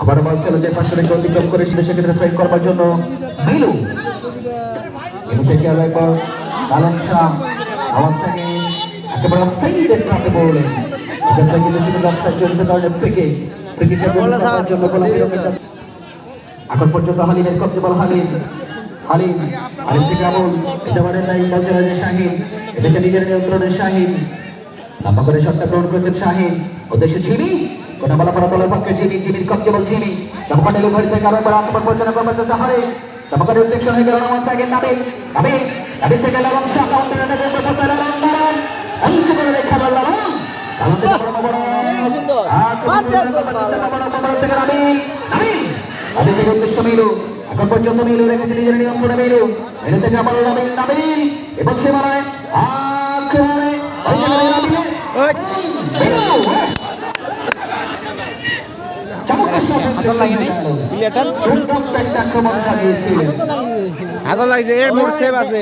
আবার বল চলে যায় পাশে রেখে অতিক্রম করে সেক্ষেত্রে ফ্রেম করবার জন্য মিলু। মিলু থেকে আবার একবার আলম শাহ আওয়াজ থেকে একেবারে ফেইডে প্রাপ্ত বল এক্ষেত্রে কিন্তু শুধু ব্যবসার জন্য কারণে ফ্রিকে ফ্রিকে জন্য এখন পর্যন্ত হালিমের কবজে বল হালিম। হালিম হালিম থেকে আবুল এটা মানে নাই বল শাহিন। এটাকে নিজের নিয়ন্ত্রণে শাহিন। লম্বা করে শটটা গ্রহণ করেছেন শাহিন। উদ্দেশ্যে জিমি কোটা বলা পড়া বলার পক্ষে জিমি জিমির কবজে বল জিমি চমকাটে ঘড়ি থেকে আরও একবার আক্রমণ পরিচালনা করবার চেষ্টা হারে চমকাটে উদ্দেশ্য হয়ে গেল আমার সাইকেল নামে। নামে নামে থেকে লবং শাহ কাউন্টারে নেমে বসে লবং লবং অংশ করে রেখা বল মিলু। এখন পর্যন্ত মিলু রেখেছে নিজের নিয়ন্ত্রণে মিলু। মিলু থেকে আবার নামিল নামিল এবং সীমানায় হাতল লাগছে এর মোট সেভ আছে।